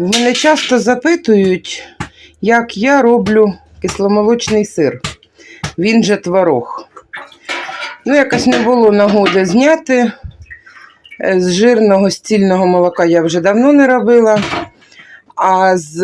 В мене часто запитують, як я роблю кисломолочний сир. Він же творог. Ну, якось не було нагоди зняти. Е, З жирного стільного молока я вже давно не робила. А з,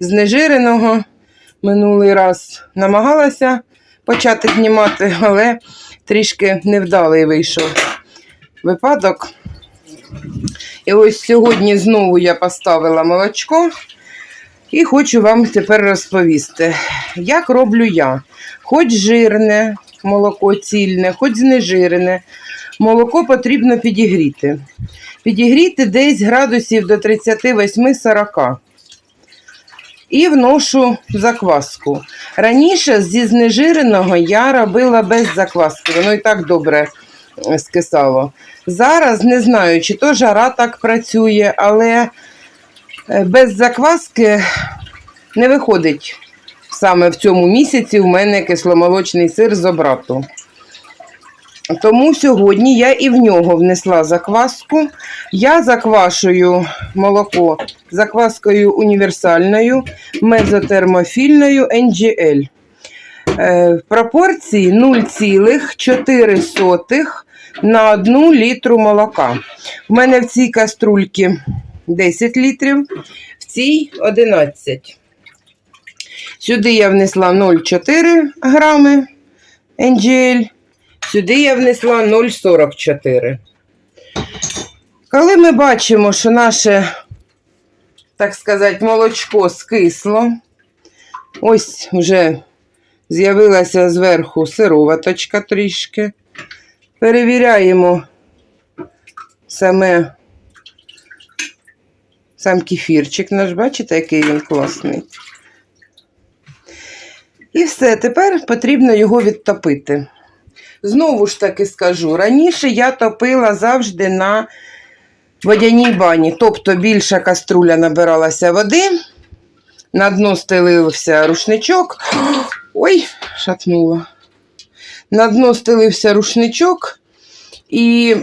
з нежиреного минулий раз намагалася почати знімати, але трішки невдалий вийшов випадок. І ось сьогодні знову я поставила молочко і хочу вам тепер розповісти, як роблю я. Хоч жирне молоко цільне, хоч знежирене, молоко потрібно підігріти. Підігріти десь градусів до 38-40. І вношу закваску. Раніше зі знежиреного я робила без закваски, воно і так добре е, скисало. Зараз не знаю, чи то жара так працює, але е, без закваски не виходить саме в цьому місяці у мене кисломолочний сир з обрату. Тому сьогодні я і в нього внесла закваску. Я заквашую молоко закваскою універсальною, мезотермофільною NGL. Е, В пропорції 0,4 на 1 літру молока. У мене в цій каструльці 10 літрів, в цій 11. Сюди я внесла 0,4 грами NGL, сюди я внесла 0,44. Коли ми бачимо, що наше, так сказати, молочко скисло, ось вже з'явилася зверху сироваточка трішки. Перевіряємо саме сам кефірчик наш, бачите, який він класний. І все, тепер потрібно його відтопити. Знову ж таки скажу, раніше я топила завжди на водяній бані, тобто більша каструля набиралася води, на дно стелився рушничок. Ой, шатнула. На дно стелився рушничок, і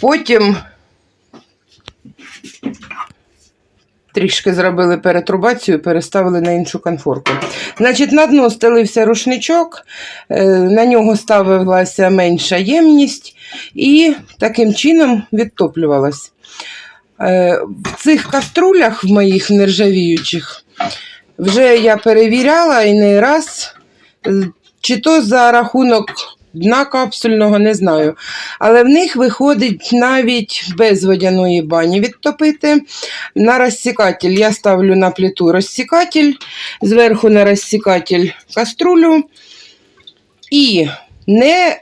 потім трішки зробили перетрубацію, переставили на іншу конфорку. Значить, на дно стелився рушничок, е, на нього ставилася менша ємність і таким чином відтоплювалась. Е, В цих каструлях в моїх нержавіючих вже я перевіряла і не раз, е, чи то за рахунок дна капсульного, не знаю. Але в них виходить навіть без водяної бані відтопити. На розсікатель я ставлю на плиту розсікатель, зверху на розсікатель каструлю. І не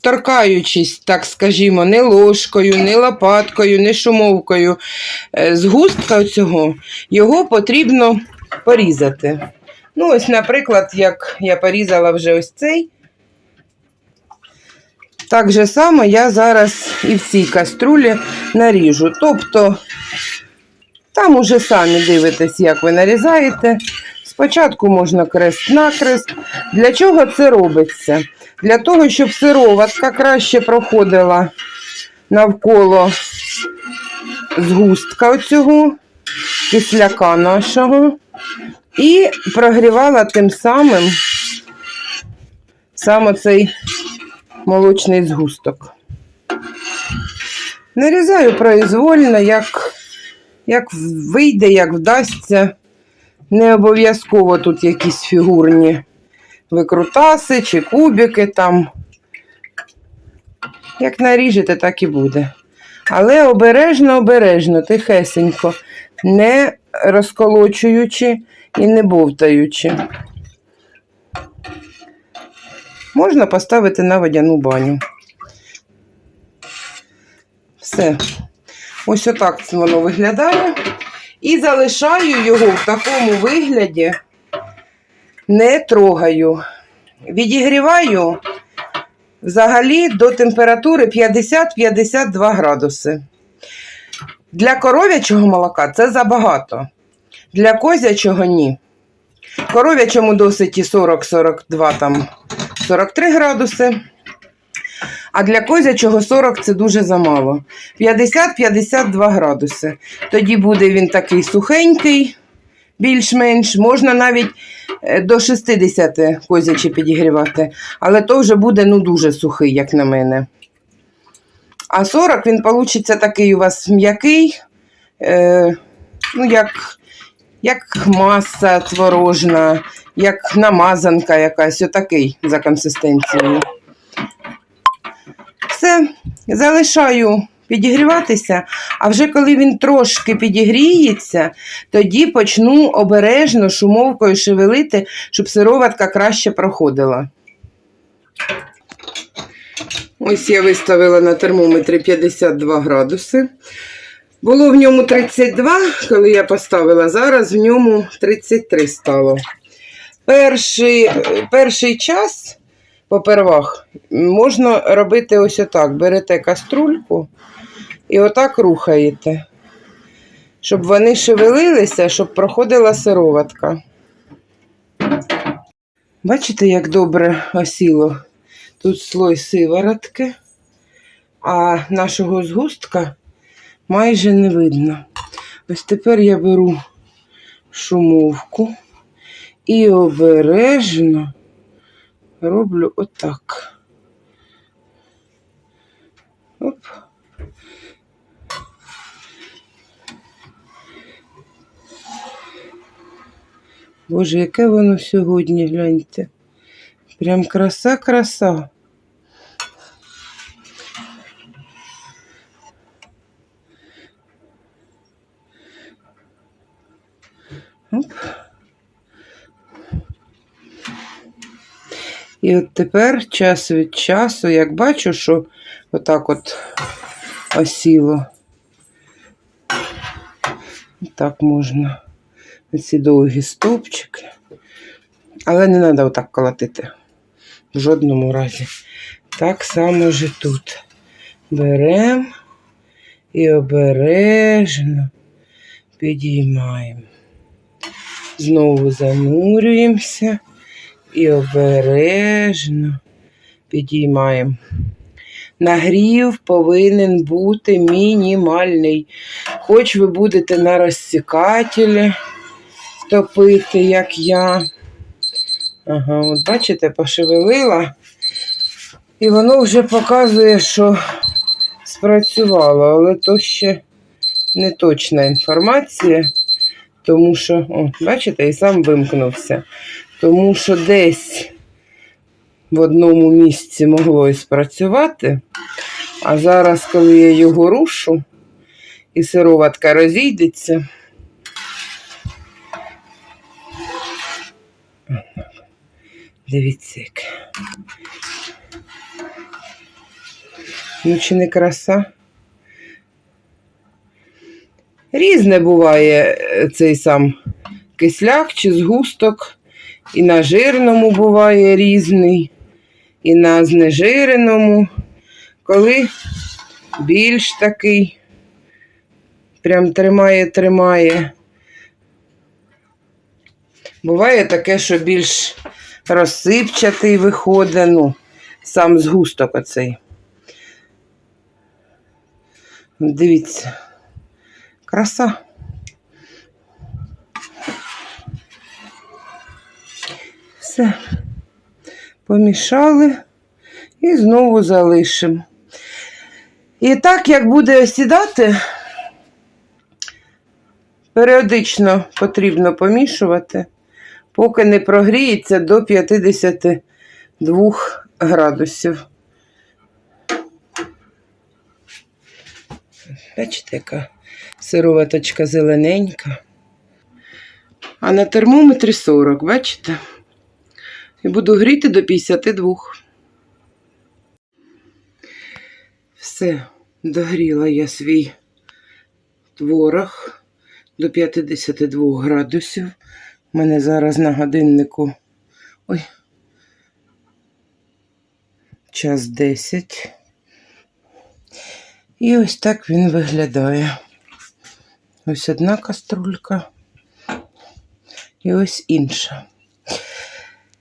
торкаючись, так скажімо, не ложкою, не лопаткою, не шумовкою е, згустка цього, його потрібно порізати. Ну, ось, наприклад, як я порізала вже ось цей. Так же само я зараз і в цій каструлі наріжу. Тобто, там уже самі дивитесь, як ви нарізаєте. Спочатку можна крест-накрест. Для чого це робиться? Для того, щоб сироватка краще проходила навколо згустка оцього, кисляка нашого, і прогрівала тим самим саме цей молочний згусток. Нарізаю произвольно, як, як вийде, як вдасться. Не обов'язково тут якісь фігурні викрутаси чи кубики там. Як наріжете, так і буде. Але обережно, обережно, тихесенько, не розколочуючи і не бовтаючи. Можна поставити на водяну баню. Все. Ось отак воно виглядає. І залишаю його в такому вигляді, не трогаю. Відігріваю взагалі до температури 50-52 градуси. Для коров'ячого молока це забагато. Для козячого ні. Коров'ячому досить і 40-42, там 43 градуси. А для козячого 40 це дуже замало. 50-52 градуси. Тоді буде він такий сухенький, більш-менш. Можна навіть е, до 60 козячі підігрівати. Але то вже буде ну, дуже сухий, як на мене. А 40 він получиться такий у вас м'який, е, ну, як, як маса творожна, як намазанка якась, отакий за консистенцією. Все, залишаю підігріватися, а вже коли він трошки підігріється, тоді почну обережно шумовкою шевелити, щоб сироватка краще проходила. Ось я виставила на термометрі 52 градуси. Було в ньому 32, коли я поставила, зараз в ньому 33 стало. Перший, перший час, попервах, можна робити ось отак. Берете каструльку і отак рухаєте, щоб вони шевелилися, щоб проходила сироватка. Бачите, як добре осіло? Тут слой сиворотки, а нашого згустка майже не видно. Ось тепер я беру шумовку і обережно роблю отак. Оп. Боже, яке воно сьогодні, гляньте. Прям краса-краса. І от тепер час від часу, як бачу, що отак от осіло. Так можна ці довгі стовпчики. Але не треба отак колотити. В жодному разі. Так само ж тут. Беремо і обережно підіймаємо. Знову занурюємося і обережно підіймаємо. Нагрів повинен бути мінімальний. Хоч ви будете на розсікателі топити, як я. Ага, от бачите, пошевелила. І воно вже показує, що спрацювало, але то ще не точна інформація, тому що, о, бачите, і сам вимкнувся. Тому що десь в одному місці могло і спрацювати, а зараз, коли я його рушу, і сироватка розійдеться, Дивіться, як. Ну, чи не краса? Різне буває е, цей сам кисляк чи згусток. І на жирному буває різний, і на знежиреному. Коли більш такий, прям тримає-тримає. Буває таке, що більш розсипчатий виходить, ну, сам згусток оцей. Дивіться, краса. Все, помішали і знову залишимо. І так, як буде осідати, періодично потрібно помішувати поки не прогріється до 52 градусів. Бачите, яка сироваточка зелененька. А на термометрі 40, бачите? І буду гріти до 52. Все, догріла я свій творог до 52 градусів. У мене зараз на годиннику. Ой. Час 10. І ось так він виглядає. Ось одна каструлька. І ось інша.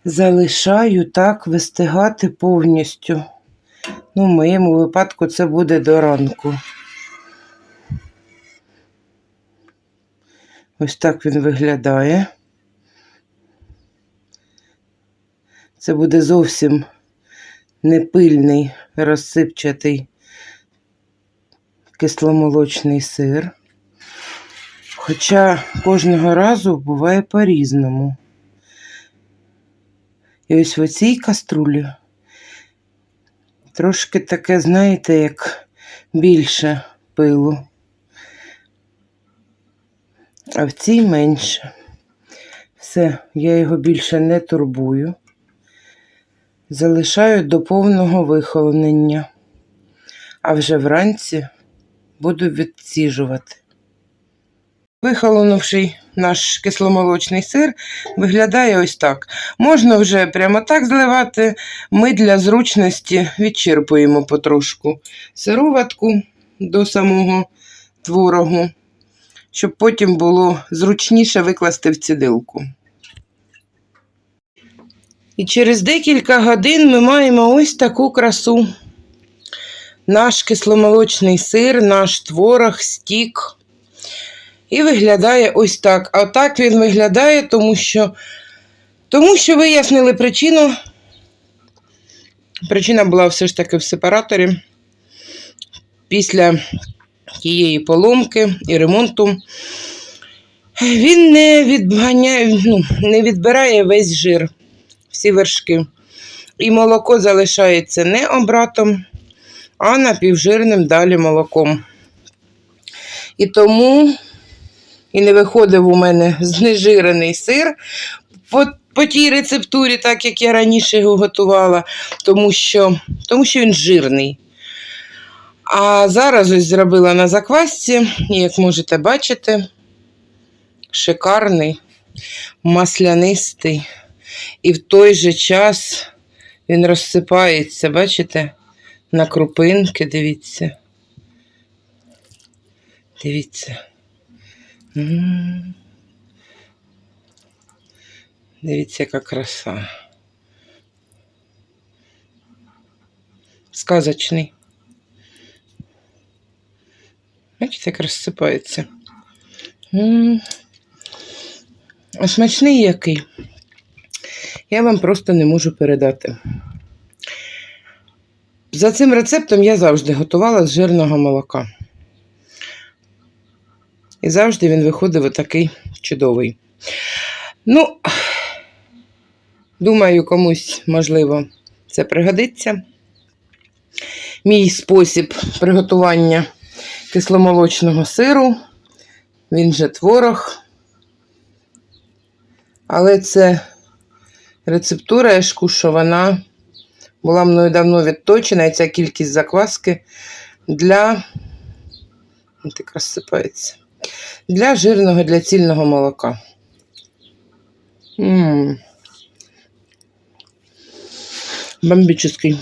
Залишаю так вистигати повністю. Ну, в моєму випадку це буде до ранку. Ось так він виглядає. Це буде зовсім непильний, розсипчатий кисломолочний сир. Хоча кожного разу буває по-різному. І ось в цій каструлі трошки таке, знаєте, як більше пилу. А в цій менше. Все, я його більше не турбую. Залишаю до повного вихолонення. А вже вранці буду відсіжувати. Вихолонувший наш кисломолочний сир виглядає ось так. Можна вже прямо так зливати. Ми для зручності відчерпуємо потрошку сироватку до самого творогу, щоб потім було зручніше викласти в цідилку. І через декілька годин ми маємо ось таку красу. Наш кисломолочний сир, наш творог, стік. І виглядає ось так. А так він виглядає, тому що, тому що вияснили причину. Причина була все ж таки в сепараторі. Після тієї поломки і ремонту він не ну, не відбирає весь жир, всі вершки. І молоко залишається не обратом, а напівжирним далі молоком. І тому і не виходив у мене знежирений сир по, тій рецептурі, так як я раніше його готувала, тому що, тому що він жирний. А зараз ось зробила на заквасці, і як можете бачити, шикарний, маслянистий. І в той же час він розсипається, бачите, на крупинки, дивіться. Дивіться. Дивіться, яка краса. Сказочний. Бачите, як розсипається. А Смачний який. Я вам просто не можу передати. За цим рецептом я завжди готувала з жирного молока. І завжди він виходив отакий чудовий. Ну, думаю, комусь, можливо, це пригодиться. Мій спосіб приготування кисломолочного сиру. Він же творог. Але це рецептура, я ж що вона була мною давно відточена, і ця кількість закваски для. Так розсипається. Для жирного, для цільного молока. М. Бомбічний.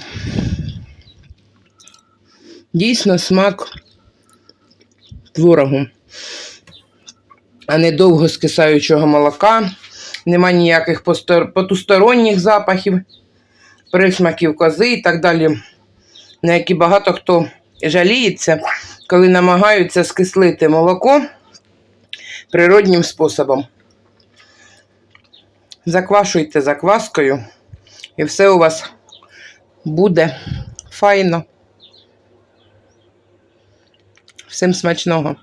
Дійсно смак творогу, а не довго скисаючого молока. Нема ніяких потусторонніх запахів, присмаків кози і так далі, на які багато хто жаліється, коли намагаються скислити молоко природнім способом. Заквашуйте закваскою, і все у вас буде файно. Всім смачного!